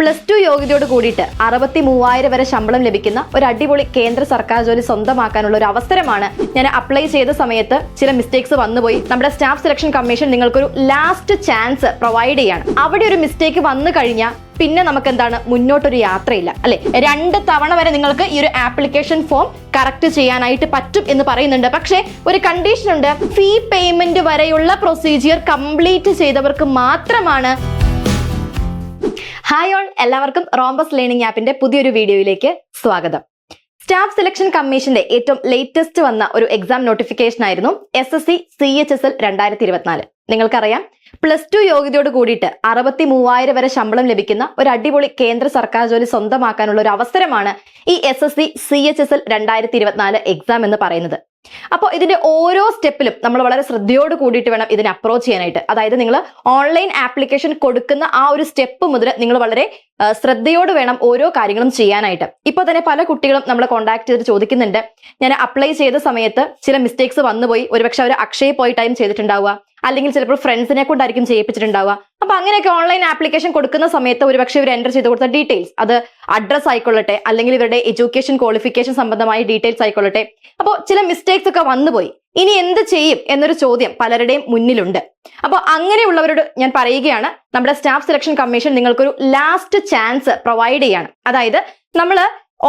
Plus two യോഗ്യതയോട് കൂടിയിട്ട് അറുപത്തി മൂവായിരം വരെ ശമ്പളം ലഭിക്കുന്ന ഒരു അടിപൊളി കേന്ദ്ര സർക്കാർ ജോലി സ്വന്തമാക്കാനുള്ള ഒരു അവസരമാണ് ഞാൻ അപ്ലൈ ചെയ്ത സമയത്ത് ചില മിസ്റ്റേക്സ് വന്നുപോയി. നമ്മുടെ സ്റ്റാഫ് സെലക്ഷൻ കമ്മീഷൻ നിങ്ങൾക്കൊരു ലാസ്റ്റ് ചാൻസ് പ്രൊവൈഡ് ചെയ്യാണ്. അവിടെ ഒരു മിസ്റ്റേക്ക് വന്നു കഴിഞ്ഞാൽ പിന്നെ നമുക്ക് എന്താണ് മുന്നോട്ടൊരു യാത്രയില്ല. അല്ലെ? രണ്ട് തവണ വരെ നിങ്ങൾക്ക് ഈ ഒരു ആപ്ലിക്കേഷൻ ഫോം കറക്റ്റ് ചെയ്യാനായിട്ട് പറ്റും എന്ന് പറയുന്നുണ്ട്. പക്ഷേ ഒരു കണ്ടീഷൻ ഉണ്ട്. ഫീ പേയ്മെന്റ് വരെയുള്ള പ്രൊസീജിയർ കംപ്ലീറ്റ് ചെയ്തവർക്ക് മാത്രമാണ് ഹായ് ഓൾ എല്ലാവർക്കും റോംബസ് ലേണിംഗ് ആപ്പിന്റെ പുതിയൊരു വീഡിയോയിലേക്ക് സ്വാഗതം. സ്റ്റാഫ് സെലക്ഷൻ കമ്മീഷന്റെ ഏറ്റവും ലേറ്റസ്റ്റ് വന്ന ഒരു എക്സാം നോട്ടിഫിക്കേഷൻ ആയിരുന്നു S S C C H S L രണ്ടായിരത്തി ഇരുപത്തിനാല് നിങ്ങൾക്കറിയാം പ്ലസ് ടു യോഗ്യതയോട് കൂടിയിട്ട് അറുപത്തി മൂവായിരം വരെ ശമ്പളം ലഭിക്കുന്ന ഒരു അടിപൊളി കേന്ദ്ര സർക്കാർ ജോലി സ്വന്തമാക്കാനുള്ള ഒരു അവസരമാണ് ഈ S S C C H S L രണ്ടായിരത്തി ഇരുപത്തിനാല് എക്സാം എന്ന് പറയുന്നത്. അപ്പോൾ ഇതിന്റെ ഓരോ സ്റ്റെപ്പിലും നമ്മൾ വളരെ ശ്രദ്ധയോട് കൂടിയിട്ട് വേണം ഇതിനെ അപ്രോച്ച് ചെയ്യാനായിട്ട്. അതായത് നിങ്ങൾ ഓൺലൈൻ ആപ്ലിക്കേഷൻ കൊടുക്കുന്ന ആ ഒരു സ്റ്റെപ്പ് മുതൽ നിങ്ങൾ വളരെ ശ്രദ്ധയോട് വേണം ഓരോ കാര്യങ്ങളും ചെയ്യാനായിട്ട്. ഇപ്പോൾ തന്നെ പല കുട്ടികളും നമ്മളെ കോൺടാക്ട് ചെയ്ത് ചോദിക്കുന്നുണ്ട്. ഞാൻ അപ്ലൈ ചെയ്ത സമയത്ത് ചില മിസ്റ്റേക്സ് വന്നുപോയി. ഒരുപക്ഷെ അവർ അക്ഷയ പോയിട്ടായും ചെയ്തിട്ടുണ്ടാവുക. അല്ലെങ്കിൽ ചിലപ്പോൾ ഫ്രണ്ട്സിനെ കൊണ്ടായിരിക്കും ചെയ്യിപ്പിച്ചിട്ടുണ്ടാവുക. അപ്പൊ അങ്ങനെയൊക്കെ ഓൺലൈൻ ആപ്ലിക്കേഷൻ കൊടുക്കുന്ന സമയത്ത് ഒരുപക്ഷെ ഇവർ എന്റർ ചെയ്ത് കൊടുത്ത ഡീറ്റെയിൽസ് അത് അഡ്രസ് ആയിക്കൊള്ളട്ടെ അല്ലെങ്കിൽ ഇവരുടെ എഡ്യൂക്കേഷൻ ക്വാളിഫിക്കേഷൻ സംബന്ധമായ ഡീറ്റെയിൽസ് ആയിക്കൊള്ളട്ടെ. അപ്പോൾ ചില മിസ്റ്റേക്സ് ഒക്കെ വന്നുപോയി ഇനി എന്ത് ചെയ്യും എന്നൊരു ചോദ്യം പലരുടെയും മുന്നിലുണ്ട്. അപ്പോൾ അങ്ങനെയുള്ളവരോട് ഞാൻ പറയുകയാണ് നമ്മുടെ സ്റ്റാഫ് സെലക്ഷൻ കമ്മീഷൻ നിങ്ങൾക്കൊരു ലാസ്റ്റ് ചാൻസ് പ്രൊവൈഡ് ചെയ്യാണ്. അതായത് നമ്മൾ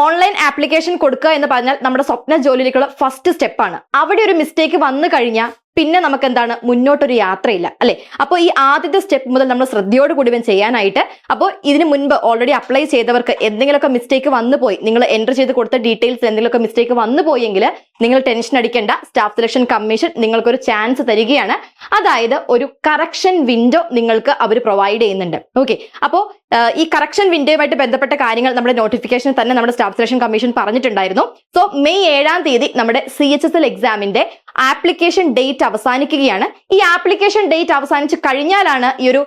ഓൺലൈൻ ആപ്ലിക്കേഷൻ കൊടുക്കുക എന്ന് പറഞ്ഞാൽ നമ്മുടെ സ്വപ്ന ജോലിയിലേക്കുള്ള ഫസ്റ്റ് സ്റ്റെപ്പാണ് അവിടെ ഒരു മിസ്റ്റേക്ക് വന്നു കഴിഞ്ഞാൽ പിന്നെ നമുക്ക് എന്താണ് മുന്നോട്ടൊരു യാത്രയില്ല അല്ലെ? അപ്പോൾ ഈ ആദ്യത്തെ സ്റ്റെപ്പ് മുതൽ നമ്മൾ ശ്രദ്ധയോട് കൂടി ചെയ്യാനായിട്ട് അപ്പോൾ ഇതിന് മുൻപ് ഓൾറെഡി അപ്ലൈ ചെയ്തവർക്ക് എന്തെങ്കിലുമൊക്കെ മിസ്റ്റേക്ക് വന്നു പോയി നിങ്ങൾ എന്റർ ചെയ്ത് കൊടുത്ത ഡീറ്റെയിൽസ് എന്തെങ്കിലുമൊക്കെ മിസ്റ്റേക്ക് വന്നു പോയെങ്കിൽ നിങ്ങൾ ടെൻഷൻ അടിക്കേണ്ട സ്റ്റാഫ് സെലക്ഷൻ കമ്മീഷൻ നിങ്ങൾക്കൊരു ചാൻസ് തരികയാണ്. അതായത് ഒരു കറക്ഷൻ വിൻഡോ നിങ്ങൾക്ക് അവർ പ്രൊവൈഡ് ചെയ്യുന്നുണ്ട്. ഓക്കെ അപ്പോൾ ഈ കറക്ഷൻ വിൻഡോയുമായിട്ട് ബന്ധപ്പെട്ട കാര്യങ്ങൾ നമ്മുടെ നോട്ടിഫിക്കേഷൻ തന്നെ നമ്മുടെ സ്റ്റാഫ് സെലക്ഷൻ കമ്മീഷൻ പറഞ്ഞിട്ടുണ്ടായിരുന്നു. സോ മെയ് ഏഴാം തീയതി നമ്മുടെ സി എച്ച് എസ് എൽ എക്സാമിന്റെ ആപ്ലിക്കേഷൻ ഡേറ്റ് അവസാനിക്കുകയാണ്. ഈ ആപ്ലിക്കേഷൻ ഡേറ്റ് അവസാനിച്ച് കഴിഞ്ഞാലാണ് ഈ ഒരു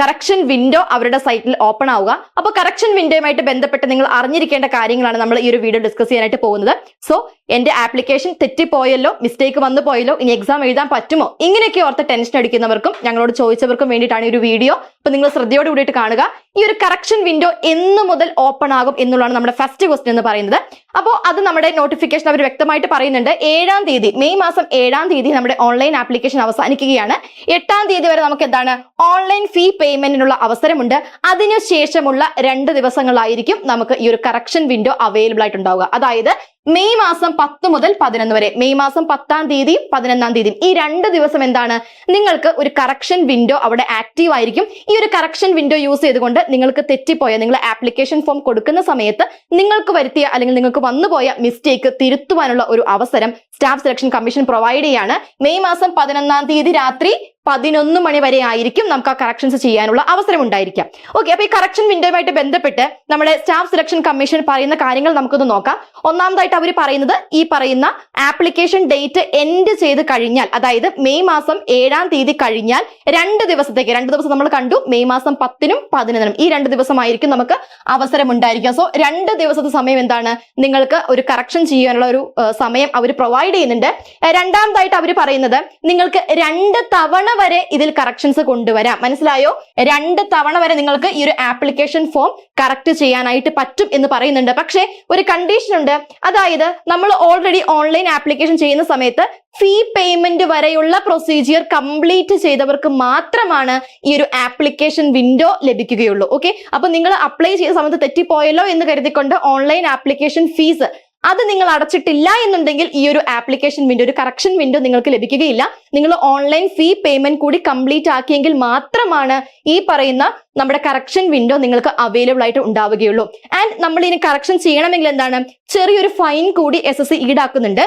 കറക്ഷൻ വിൻഡോ അവരുടെ സൈറ്റിൽ ഓപ്പൺ ആവുക. അപ്പോൾ കറക്ഷൻ വിൻഡോയുമായിട്ട് ബന്ധപ്പെട്ട് നിങ്ങൾ അറിഞ്ഞിരിക്കേണ്ട കാര്യങ്ങളാണ് നമ്മൾ ഈ ഒരു വീഡിയോ ഡിസ്കസ് ചെയ്യാനായിട്ട് പോകുന്നത്. സോ എന്റെ ആപ്ലിക്കേഷൻ തെറ്റിപ്പോയല്ലോ മിസ്റ്റേക്ക് വന്നു പോയല്ലോ ഇനി എക്സാം എഴുതാൻ പറ്റുമോ? ഇങ്ങനെയൊക്കെ ഓർത്ത് ടെൻഷൻ അടിക്കുന്നവർക്കും ഞങ്ങളോട് ചോദിച്ചവർക്കും വേണ്ടിയിട്ടാണ് ഈ ഒരു വീഡിയോ അപ്പൊ നിങ്ങൾ ശ്രദ്ധയോട് കൂടിയിട്ട് കാണുക. ഈ ഒരു കറക്ഷൻ വിൻഡോ എന്ന് മുതൽ ഓപ്പൺ ആകും എന്നുള്ളതാണ് നമ്മുടെ ഫസ്റ്റ് ക്വസ്റ്റ്യൻ എന്ന് പറയുന്നത്. അപ്പോൾ അത് നമ്മുടെ നോട്ടിഫിക്കേഷൻ അവർ വ്യക്തമായിട്ട് പറയുന്നുണ്ട്. ഏഴാം തീയതി മെയ് മാസം ഏഴാം തീയതി നമ്മുടെ ഓൺലൈൻ ആപ്ലിക്കേഷൻ അവസാനിക്കുകയാണ്. എട്ടാം തീയതി വരെ നമുക്ക് എന്താണ്? ഓൺലൈൻ ഫീ പേയ്മെന്റിനുള്ള അവസരമുണ്ട്. അതിനുശേഷമുള്ള രണ്ട് ദിവസങ്ങളായിരിക്കും നമുക്ക് ഈ ഒരു കറക്ഷൻ വിൻഡോ അവൈലബിൾ ആയിട്ടുണ്ടാവുക അതായത് മെയ് മാസം പത്ത് മുതൽ പതിനൊന്ന് വരെ. മെയ് മാസം പത്താം തീയതിയും പതിനൊന്നാം തീയതിയും. ഈ രണ്ട് ദിവസം എന്താണ്? നിങ്ങൾക്ക് ഒരു കറക്ഷൻ വിൻഡോ അവിടെ ആക്റ്റീവ് ആയിരിക്കും. ഈ ഒരു കറക്ഷൻ വിൻഡോ യൂസ് ചെയ്തുകൊണ്ട് നിങ്ങൾക്ക് തെറ്റിപ്പോയ നിങ്ങൾ ആപ്ലിക്കേഷൻ ഫോം കൊടുക്കുന്ന സമയത്ത് നിങ്ങൾക്ക് വരുത്തിയ അല്ലെങ്കിൽ നിങ്ങൾക്ക് വന്നുപോയ മിസ്റ്റേക്ക് തിരുത്തുവാനുള്ള ഒരു അവസരം സ്റ്റാഫ് സെലക്ഷൻ കമ്മീഷൻ പ്രൊവൈഡ് ചെയ്യാണ്. മെയ് മാസം പതിനൊന്നാം തീയതി രാത്രി പതിനൊന്ന് മണി വരെ ആയിരിക്കും നമുക്ക് ആ കറക്ഷൻസ് ചെയ്യാനുള്ള അവസരം ഉണ്ടായിരിക്കാം ഓക്കെ അപ്പൊ ഈ കറക്ഷൻ വിൻഡോയുമായിട്ട് ബന്ധപ്പെട്ട് നമ്മുടെ സ്റ്റാഫ് സെലക്ഷൻ കമ്മീഷൻ പറയുന്ന കാര്യങ്ങൾ നമുക്കൊന്ന് നോക്കാം. ഒന്നാമതായിട്ട് അവർ പറയുന്നത് ഈ പറയുന്ന ആപ്ലിക്കേഷൻ ഡേറ്റ് എൻഡ് ചെയ്ത് കഴിഞ്ഞാൽ അതായത് മെയ് മാസം ഏഴാം തീയതി കഴിഞ്ഞാൽ രണ്ട് ദിവസത്തേക്ക് രണ്ട് ദിവസം നമ്മൾ കണ്ടു മെയ് മാസം പത്തിനും പതിനൊന്നിനും ഈ രണ്ട് ദിവസമായിരിക്കും നമുക്ക് അവസരം ഉണ്ടായിരിക്കുക സോ രണ്ട് ദിവസത്തെ സമയം എന്താണ്? നിങ്ങൾക്ക് ഒരു കറക്ഷൻ ചെയ്യാനുള്ള ഒരു സമയം അവർ പ്രൊവൈഡ് ചെയ്യുന്നുണ്ട്. രണ്ടാമതായിട്ട് അവർ പറയുന്നത് നിങ്ങൾക്ക് രണ്ട് തവണ വരെ ഇതിൽ കറക്ഷൻസ് കൊണ്ടുവരാം. മനസ്സിലായോ? രണ്ട് തവണ വരെ നിങ്ങൾക്ക് ഈ ഒരു ആപ്ലിക്കേഷൻ ഫോം കറക്റ്റ് ചെയ്യാനായിട്ട് പറ്റും എന്ന് പറയുന്നുണ്ട്. പക്ഷേ ഒരു കണ്ടീഷൻ ഉണ്ട്. അതായത് നമ്മൾ ഓൾറെഡി ഓൺലൈൻ ആപ്ലിക്കേഷൻ ചെയ്യുന്ന സമയത്ത് ഫീ പേയ്മെന്റ് വരെയുള്ള പ്രൊസീജിയർ കംപ്ലീറ്റ് ചെയ്തവർക്ക് മാത്രമാണ് ഈ ഒരു ആപ്ലിക്കേഷൻ വിൻഡോ ലഭിക്കുകയുള്ളൂ. ഓക്കെ അപ്പൊ നിങ്ങൾ അപ്ലൈ ചെയ്ത സമയത്ത് തെറ്റിപ്പോയല്ലോ എന്ന് കരുതിക്കൊണ്ട് ഓൺലൈൻ ആപ്ലിക്കേഷൻ ഫീസ് അത് നിങ്ങൾ അടച്ചിട്ടില്ല എന്നുണ്ടെങ്കിൽ ഈ ഒരു ആപ്ലിക്കേഷൻ വിൻഡോ ഒരു കറക്ഷൻ വിൻഡോ നിങ്ങൾക്ക് ലഭിക്കുകയില്ല. നിങ്ങൾ ഓൺലൈൻ ഫീ പേയ്മെന്റ് കൂടി കംപ്ലീറ്റ് ആക്കിയെങ്കിൽ മാത്രമാണ് ഈ പറയുന്ന നമ്മുടെ കറക്ഷൻ വിൻഡോ നിങ്ങൾക്ക് അവൈലബിൾ ആയിട്ട് ഉണ്ടാവുകയുള്ളൂ. ആൻഡ് നമ്മൾ ഇനി കറക്ഷൻ ചെയ്യണമെങ്കിൽ എന്താണ്? ചെറിയൊരു ഫൈൻ കൂടി എസ് എസ് ഈടാക്കുന്നുണ്ട്.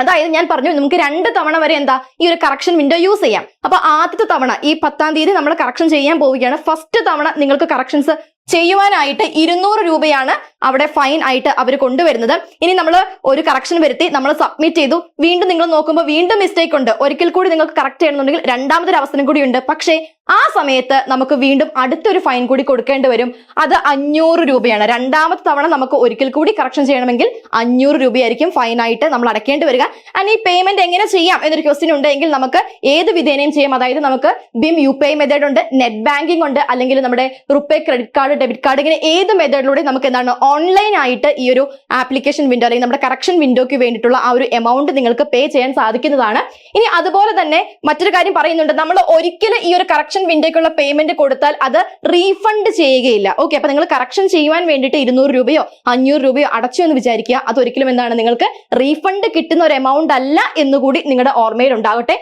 അതായത് ഞാൻ പറഞ്ഞു നമുക്ക് രണ്ട് തവണ വരെ എന്താ ഈ ഒരു കറക്ഷൻ വിൻഡോ യൂസ് ചെയ്യാം. അപ്പൊ ആദ്യത്തെ തവണ ഈ പത്താം തീയതി നമ്മൾ കറക്ഷൻ ചെയ്യാൻ പോവുകയാണ്. ഫസ്റ്റ് തവണ നിങ്ങൾക്ക് കറക്ഷൻസ് ചെയ്യുവാനായിട്ട് ഇരുന്നൂറ് രൂപയാണ് അവിടെ ഫൈൻ ആയിട്ട് അവർ കൊണ്ടുവരുന്നത്. ഇനി നമ്മൾ ഒരു കറക്ഷൻ വരുത്തി നമ്മൾ സബ്മിറ്റ് ചെയ്തു. വീണ്ടും നിങ്ങൾ നോക്കുമ്പോൾ വീണ്ടും മിസ്റ്റേക്ക് ഉണ്ട്. ഒരിക്കൽ കൂടി നിങ്ങൾക്ക് കറക്റ്റ് ചെയ്യണമെന്നുണ്ടെങ്കിൽ രണ്ടാമതൊരു അവസരം കൂടി ഉണ്ട്. പക്ഷേ ആ സമയത്ത് നമുക്ക് വീണ്ടും അടുത്തൊരു ഫൈൻ കൂടി കൊടുക്കേണ്ടി വരും. അത് അഞ്ഞൂറ് രൂപയാണ്. രണ്ടാമത്തെ തവണ നമുക്ക് ഒരിക്കൽ കൂടി കറക്ഷൻ ചെയ്യണമെങ്കിൽ അഞ്ഞൂറ് രൂപയായിരിക്കും ഫൈനായിട്ട് നമ്മൾ അടയ്ക്കേണ്ടി വരിക. ആൻഡ് ഈ പേയ്മെന്റ് എങ്ങനെ ചെയ്യാം എന്നൊരു ക്വസ്റ്റ്യൻ ഉണ്ടെങ്കിൽ നമുക്ക് ഏത് വിധേനയും ചെയ്യാം. അതായത് നമുക്ക് BHIM U P I method ഉണ്ട് നെറ്റ് ബാങ്കിംഗ് ഉണ്ട് അല്ലെങ്കിൽ നമ്മുടെ RuPay credit card debit card ഇങ്ങനെ ഏത് മെത്തേഡിലൂടെ നമുക്ക് എന്താണ് ഓൺലൈൻ ആയിട്ട് ഈ ഒരു ആപ്ലിക്കേഷൻ വിൻഡോ അല്ലെങ്കിൽ നമ്മുടെ കറക്ഷൻ വിൻഡോയ്ക്ക് വേണ്ടിയിട്ടുള്ള ആ ഒരു എമൗണ്ട് നിങ്ങൾക്ക് പേ ചെയ്യാൻ സാധിക്കുന്നതാണ്. ഇനി അതുപോലെ തന്നെ മറ്റൊരു കാര്യം പറയുന്നുണ്ട്. നമ്മൾ ഒരിക്കലും ഈ ഒരു കറക്ഷൻ വിൻഡോയ്ക്കുള്ള പേയ്മെന്റ് കൊടുത്താൽ അത് റീഫണ്ട് ചെയ്യുകയില്ല. ഓക്കെ അപ്പൊ നിങ്ങൾ കറക്ഷൻ ചെയ്യുവാൻ വേണ്ടിയിട്ട് ഇരുന്നൂറ് രൂപയോ അഞ്ഞൂറ് രൂപയോ അടച്ചു എന്ന് വിചാരിക്കുക. അത് ഒരിക്കലും എന്താണ് നിങ്ങൾക്ക് റീഫണ്ട് കിട്ടുന്ന ഒരു എമൗണ്ട് അല്ല എന്നുകൂടി നിങ്ങളുടെ ഓർമ്മയിൽ ഉണ്ടാകട്ടെ.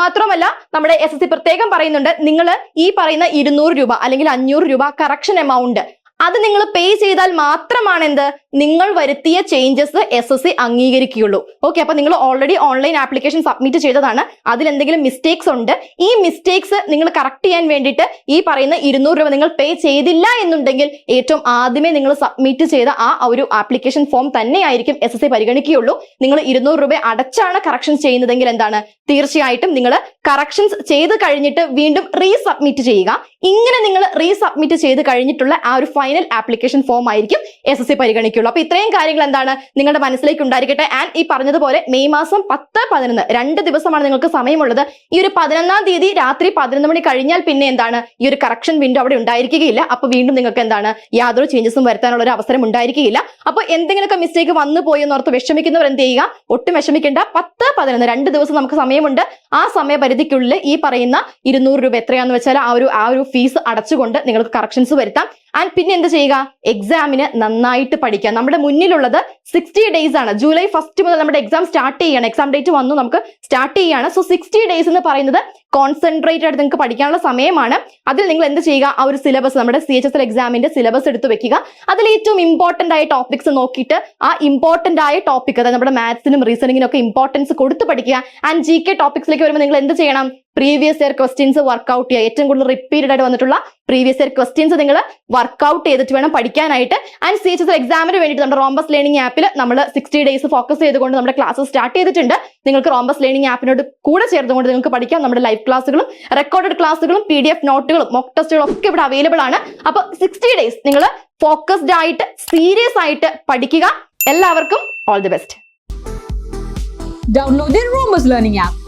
മാത്രമല്ല നമ്മുടെ എസ് പ്രത്യേകം പറയുന്നുണ്ട് നിങ്ങൾ ഈ പറയുന്ന ഇരുന്നൂറ് രൂപ അല്ലെങ്കിൽ അഞ്ഞൂറ് രൂപ കറക്ഷൻ എമൗണ്ട് അത് നിങ്ങൾ പേ ചെയ്താൽ മാത്രമാണ് എന്ത് നിങ്ങൾ വരുത്തിയ ചേഞ്ചസ് എസ് എസ് സി അംഗീകരിക്കുകയുള്ളൂ. ഓക്കെ അപ്പൊ നിങ്ങൾ ഓൾറെഡി ഓൺലൈൻ ആപ്ലിക്കേഷൻ സബ്മിറ്റ് ചെയ്തതാണ്. അതിൽ എന്തെങ്കിലും മിസ്റ്റേക്സ് ഉണ്ട്. ഈ മിസ്റ്റേക്സ് നിങ്ങൾ കറക്റ്റ് ചെയ്യാൻ വേണ്ടിയിട്ട് ഈ പറയുന്ന ഇരുന്നൂറ് രൂപ നിങ്ങൾ പേ ചെയ്തില്ല എന്നുണ്ടെങ്കിൽ ഏറ്റവും ആദ്യമേ നിങ്ങൾ സബ്മിറ്റ് ചെയ്ത ആ ഒരു ആപ്ലിക്കേഷൻ ഫോം തന്നെയായിരിക്കും എസ് എസ് സി പരിഗണിക്കുകയുള്ളൂ. നിങ്ങൾ ഇരുന്നൂറ് രൂപ അടച്ചാണ് കറക്ഷൻസ് ചെയ്യുന്നതെങ്കിൽ എന്താണ്? തീർച്ചയായിട്ടും നിങ്ങൾ കറക്ഷൻസ് ചെയ്ത് കഴിഞ്ഞിട്ട് വീണ്ടും റീസബ്മിറ്റ് ചെയ്യുക. ഇങ്ങനെ നിങ്ങൾ റീസബ്മിറ്റ് ചെയ്ത് കഴിഞ്ഞിട്ടുള്ള ആ ഒരു ഫൈനൽ ആപ്ലിക്കേഷൻ ഫോം ആയിരിക്കും എസ് എസ് സി പരിഗണിക്കുള്ളൂ. അപ്പൊ ഇത്രയും കാര്യങ്ങൾ എന്താണ് നിങ്ങളുടെ മനസ്സിലേക്ക് ഉണ്ടായിരിക്കട്ടെ. ആൻഡ് ഈ പറഞ്ഞതുപോലെ മെയ് മാസം പത്ത് പതിനൊന്ന് രണ്ട് ദിവസമാണ് നിങ്ങൾക്ക് സമയമുള്ളത്. ഈ ഒരു പതിനൊന്നാം തീയതി രാത്രി പതിനൊന്ന് മണി കഴിഞ്ഞാൽ പിന്നെ എന്താണ് ഈ ഒരു കറക്ഷൻ വിൻഡോ അവിടെ ഉണ്ടായിരിക്കുകയില്ല. അപ്പൊ വീണ്ടും നിങ്ങൾക്ക് എന്താണ് യാതൊരു ചേഞ്ചസും വരുത്താനുള്ള ഒരു അവസരം ഉണ്ടായിരിക്കുകയില്ല. അപ്പൊ എന്തെങ്കിലുമൊക്കെ മിസ്റ്റേക്ക് വന്നു പോയി എന്നോർത്ത് വിഷമിക്കുന്നവർ എന്ത് ചെയ്യുക? ഒട്ടും വിഷമിക്കേണ്ട. പത്ത് പതിനൊന്ന് രണ്ട് ദിവസം നമുക്ക് സമയമുണ്ട്. ആ സമയപരിധിക്കുള്ളിൽ ഈ പറയുന്ന ഇരുന്നൂറ് രൂപ എത്രയാണെന്ന് വെച്ചാൽ ആ ഒരു ആ ഒരു ഫീസ് അടച്ചുകൊണ്ട് നിങ്ങൾക്ക് കറക്ഷൻസ് വരുത്താം. ആൻഡ് പിന്നെ എന്ത് ചെയ്യുക? എക്സാമിന് നന്നായിട്ട് പഠിക്കുക. നമ്മുടെ മുന്നിലുള്ളത് സിക്സ്റ്റി ഡേയ്സ് ആണ്. ജൂലൈ ഫസ്റ്റ് മുതൽ നമ്മുടെ എക്സാം സ്റ്റാർട്ട് ചെയ്യാണ്. എക്സാം ഡേറ്റ് വന്നു നമുക്ക് സ്റ്റാർട്ട് ചെയ്യാണ്. സോ സിക്സ്റ്റി ഡേയ്സ് എന്ന് പറയുന്നത് കോൺസെൻട്രേറ്റ് ആയിട്ട് നിങ്ങൾക്ക് പഠിക്കാനുള്ള സമയമാണ്. അതിൽ നിങ്ങൾ എന്ത് ചെയ്യുക? ആ ഒരു സിലബസ് നമ്മുടെ സി എച്ച് എസ് എൽ എക്സാമിന്റെ സിലബസ് എടുത്ത് വെക്കുക. അതിൽ ഏറ്റവും ഇമ്പോർട്ടന്റ് ആയ ടോപ്പിക്സ് നോക്കിയിട്ട് ആ ഇമ്പോർട്ടന്റ് ആയ ടോപ്പിക് അതായത് നമ്മുടെ മാത്സിനും റീസണിങ്ങിനും ഒക്കെ ഇമ്പോർട്ടൻസ് കൊടുത്ത് പഠിക്കുക. ആൻഡ് ജി കെ ടോപ്പിക്സിലേക്ക് വരുമ്പോൾ നിങ്ങൾ എന്ത് ചെയ്യണം? പ്രീവിയസ് ഇയർ ക്വസ്റ്റ്യൻസ് വർക്ക്ഔട്ട് ചെയ്യുക. ഏറ്റവും കൂടുതൽ റിപ്പീറ്റഡ് ആയിട്ട് വന്നിട്ടുള്ള പ്രീവിയസ് ഇയർ ക്വസ്റ്റ്യൻസ് നിങ്ങൾ വർക്ക്ഔട്ട് ചെയ്തിട്ട് വേണം പഠിക്കാനായിട്ട്. ആൻഡ് സി എച്ച് എസ് എക്സാമിന് വേണ്ടിയിട്ട് നമ്മുടെ റോംബസ് ലേണിംഗ് ആപ്പിൽ നമ്മൾ സിക്സ്റ്റി ഡേയ്സ് ഫോക്കസ് ചെയ്തുകൊണ്ട് നമ്മുടെ ക്ലാസ് സ്റ്റാർട്ട് ചെയ്തിട്ടുണ്ട്. നിങ്ങൾക്ക് റോംബസ് ലേണിംഗ് ആപ്പിനോട് കൂടെ ചേർന്നുകൊണ്ട് നിങ്ങൾക്ക് പഠിക്കാം. നമ്മുടെ ലൈവ് ക്ലാസ്സുകളും റെക്കോർഡഡ് ക്ലാസ്സുകളും പി ഡി എഫ് നോട്ടുകളും മോക്ക് ടെസ്റ്റുകളും ഒക്കെ ഇവിടെ അവൈലബിൾ ആണ്. അപ്പൊ സിക്സ്റ്റി ഡേയ്സ് നിങ്ങൾ ഫോക്കസ്ഡ് ആയിട്ട് സീരിയസ് ആയിട്ട് പഠിക്കുക. എല്ലാവർക്കും all the best download the app Learning app.